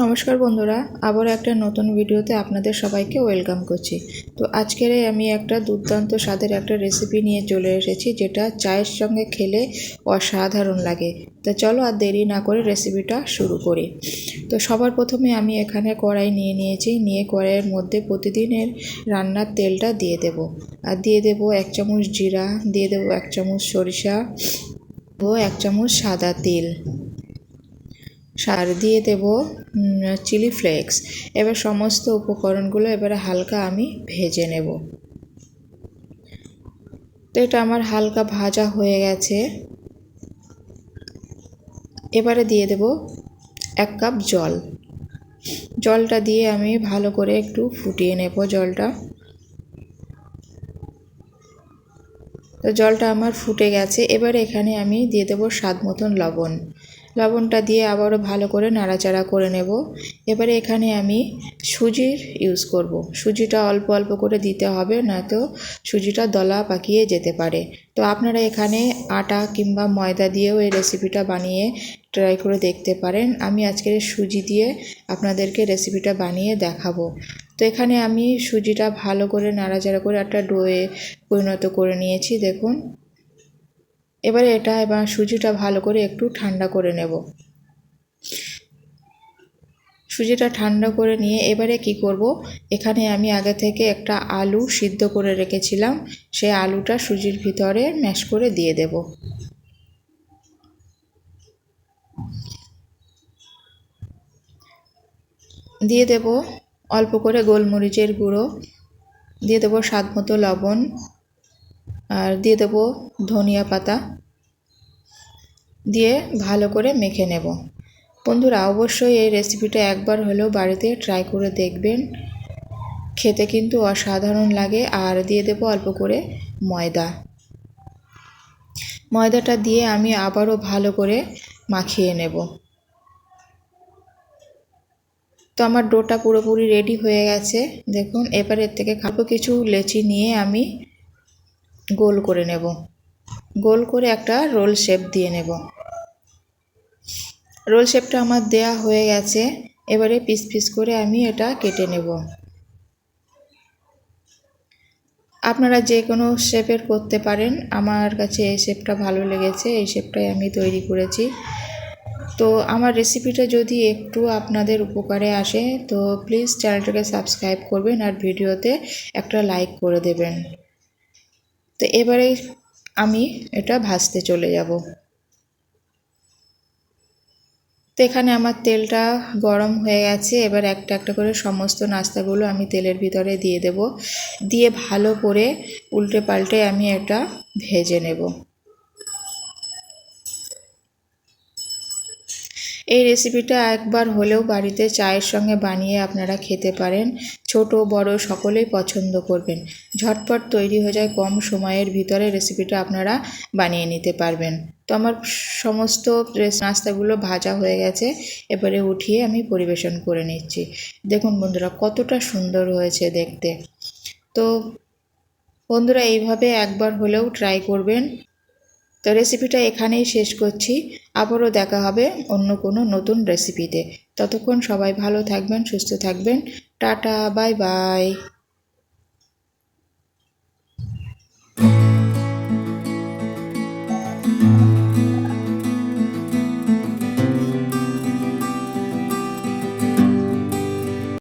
নমস্কার বন্ধুরা আবার একটা নতুন ভিডিওতে আপনাদের সবাইকে ওয়েলকাম করছি। তো আজকের আমি একটা দুর্দান্ত স্বাদের একটা রেসিপি নিয়ে চলে এসেছি, যেটা চায়ের সঙ্গে খেলে অসাধারণ লাগে। তো চলো আর দেরি না করে রেসিপিটা শুরু করি। তো সবার প্রথমে আমি এখানে কড়াই নিয়ে নিয়েছি, নিয়ে কড়াইয়ের মধ্যে প্রতিদিনের রান্নার তেলটা দিয়ে দেব। আর দিয়ে দেব এক চামচ জিরা, দিয়ে দেব এক চামচ সরিষা ও এক চামচ সাদা তেল। সার দিয়ে দেব চিলি ফ্লেক্স এবার সমস্ত উপকরণগুলো এবারে হালকা আমি ভেজে নেব। তো এটা আমার হালকা ভাজা হয়ে গেছে। এবারে দিয়ে দেব এক কাপ জল। জলটা দিয়ে আমি ভালো করে একটু ফুটিয়ে নেব জলটা। তো জলটা আমার ফুটে গেছে। এবার এখানে আমি দিয়ে দেবো স্বাদ মতন লবণ। লবণটা দিয়ে আবারও ভালো করে নাড়াচাড়া করে নেব। এবারে এখানে আমি সুজির ইউজ করব। সুজিটা অল্প অল্প করে দিতে হবে, নয়তো সুজিটা দলা পাকিয়ে যেতে পারে। তো আপনারা এখানে আটা কিংবা ময়দা দিয়েও এই রেসিপিটা বানিয়ে ট্রাই করে দেখতে পারেন। আমি আজকের সুজি দিয়ে আপনাদেরকে রেসিপিটা বানিয়ে দেখাবো। তো এখানে আমি সুজিটা ভালো করে নাড়াচাড়া করে একটা ডোয়ে পরিণত করে নিয়েছি, দেখুন। এবারে এটা এবার সুজিটা ভালো করে একটু ঠান্ডা করে নেব। সুজিটা ঠান্ডা করে নিয়ে এবারে কি করব? এখানে আমি আগে থেকে একটা আলু সিদ্ধ করে রেখেছিলাম। সে আলুটা সুজির ভিতরে ম্যাশ করে দিয়ে দেব। দিয়ে দেব অল্প করে গোলমরিচের গুঁড়ো। দিয়ে দেবো স্বাদ মতো লবণ। আর দিয়ে দেবো ধনিয়া পাতা। দিয়ে ভালো করে মেখে নেব। বন্ধুরা, অবশ্যই এই রেসিপিটা একবার হলেও বাড়িতে ট্রাই করে দেখবেন। খেতে কিন্তু অসাধারণ লাগে। আর দিয়ে দেবো অল্প করে ময়দা। ময়দাটা দিয়ে আমি আবারও ভালো করে মাখিয়ে নেব। তো আমার ডোটা পুরোপুরি রেডি হয়ে গেছে। দেখুন, এবার এর থেকে খাব কিছু লেচি নিয়ে আমি গোল করে নেব। গোল করে একটা রোল শেপ দিয়ে নেব। রোল শেপটা আমার দেয়া হয়ে গেছে। এবারে পিস পিস করে আমি এটা কেটে নেব। আপনারা যে কোনো শেপের করতে পারেন। আমার কাছে এই শেপটা ভালো লেগেছে। এই শেপটাই আমি তৈরি করেছি। তো আমার রেসিপিটা যদি একটু আপনাদের উপকারে আসে, তো প্লিজ চ্যানেলটাকে সাবস্ক্রাইব করবেন আর ভিডিওতে একটা লাইক করে দেবেন। তো এবারে আমি এটা ভাজতে চলে যাব। তো এখানে আমার তেলটা গরম হয়ে গেছে, এবার একটা একটা করে সমস্ত নাস্তাগুলো আমি তেলের ভিতরে দিয়ে দেব। দিয়ে ভালো করে উল্টে পাল্টে আমি এটা ভেজে নেব। এই রেসিপিটা একবার হলেও বাড়িতে চায়ের সঙ্গে বানিয়ে আপনারা খেতে পারেন। ছোট, বড় সকলেই পছন্দ করবেন। ঝটপট তৈরি হয়ে যায় কম সময়ের ভিতরে রেসিপিটা আপনারা বানিয়ে নিতে পারবেন। তো আমার সমস্ত নাস্তাগুলো ভাজা হয়ে গেছে। এবারে উঠিয়ে আমি পরিবেশন করে নিচ্ছি। দেখুন বন্ধুরা, কতটা সুন্দর হয়েছে দেখতে। তো বন্ধুরা, এইভাবে একবার হলেও ট্রাই করবেন। তো রেসিপিটা এখানেই শেষ করছি। আবারও দেখা হবে অন্য কোনো নতুন রেসিপিতে ততক্ষণ সবাই ভালো থাকবেন, সুস্থ থাকবেন। Tata bye bye